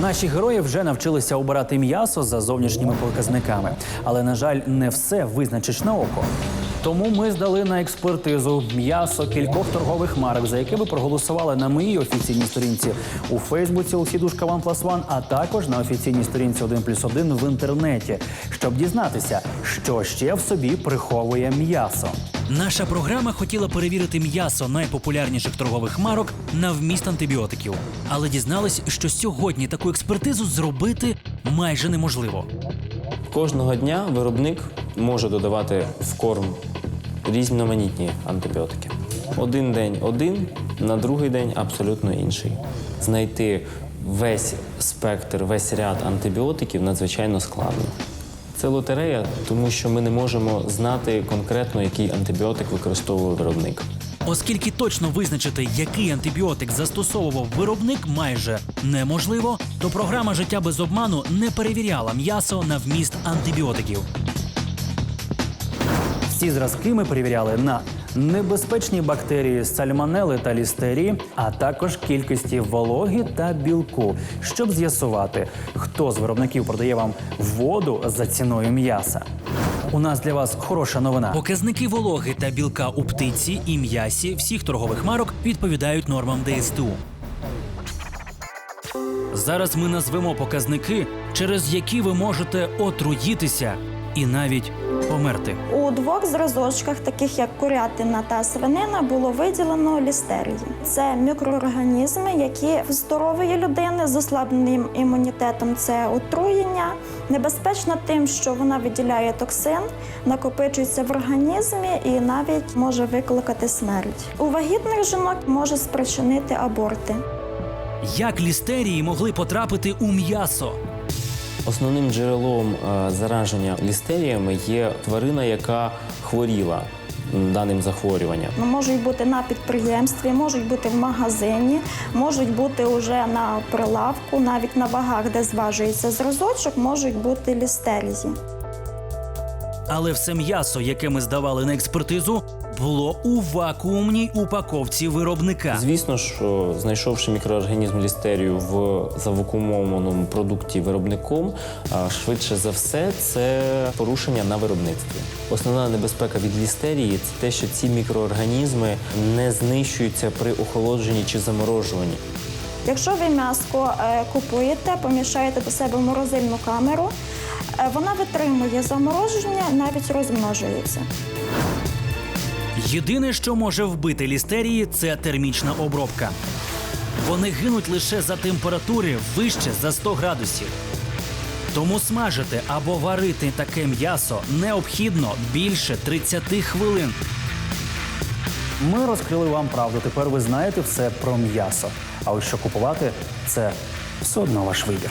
Наші герої вже навчилися обирати м'ясо за зовнішніми показниками, але на жаль, не все визначиш на око. Тому ми здали на експертизу м'ясо кількох торгових марок, за яке ви проголосували на моїй офіційній сторінці у Фейсбуці у Сідушка Plus One, а також на офіційній сторінці 1 плюс 1 в інтернеті, щоб дізнатися, що ще в собі приховує м'ясо. Наша програма хотіла перевірити м'ясо найпопулярніших торгових марок на вміст антибіотиків, але дізналась, що сьогодні таку експертизу зробити майже неможливо. Кожного дня виробник може додавати в корм різноманітні антибіотики. Один день один, на другий день абсолютно інший. Знайти весь спектр, весь ряд антибіотиків надзвичайно складно. Це лотерея, тому що ми не можемо знати конкретно, який антибіотик використовував виробник. Оскільки точно визначити, який антибіотик застосовував виробник, майже неможливо, то програма життя без обману не перевіряла м'ясо на вміст антибіотиків. Всі зразки ми перевіряли на небезпечні бактерії сальмонели та лістерії, а також кількості вологи та білку, щоб з'ясувати, хто з виробників продає вам воду за ціною м'яса. У нас для вас хороша новина. Показники вологи та білка у птиці і м'ясі всіх торгових марок відповідають нормам ДСТУ. Зараз ми назвемо показники, через які ви можете отруїтися і навіть померти. У двох зразочках, таких як курятина та свинина, було виділено лістерії. Це мікроорганізми, які в здорової людини з ослабленим імунітетом це отруєння. Небезпечно тим, що вона виділяє токсин, накопичується в організмі і навіть може викликати смерть. У вагітних жінок може спричинити аборти. Як лістерії могли потрапити у м'ясо? Основним джерелом е, зараження лістеріями є тварина, яка хворіла даним захворюванням. Ну, Можуть бути на підприємстві, можуть бути в магазині, можуть бути уже на прилавку, навіть на вагах, де зважується зразочок, можуть бути лістерії. Але все м'ясо, яке ми здавали на експертизу, було у вакуумній упаковці виробника. Звісно, що знайшовши мікроорганізм лістерію в завакуумованому продукті виробником, а, швидше за все це порушення на виробництві. Основна небезпека від лістерії це те, що ці мікроорганізми не знищуються при охолодженні чи заморожуванні. Якщо ви м'яско е, купуєте, поміщаєте до себе в морозильну камеру, вона витримує замороження, навіть розмножується. Єдине, що може вбити лістерії, це термічна обробка. Вони гинуть лише за температури вище за 100 градусів. Тому смажити або варити таке м'ясо необхідно більше 30 хвилин. Ми розкрили вам правду. Тепер ви знаєте все про м'ясо. А ось що купувати це все одно ваш вибір.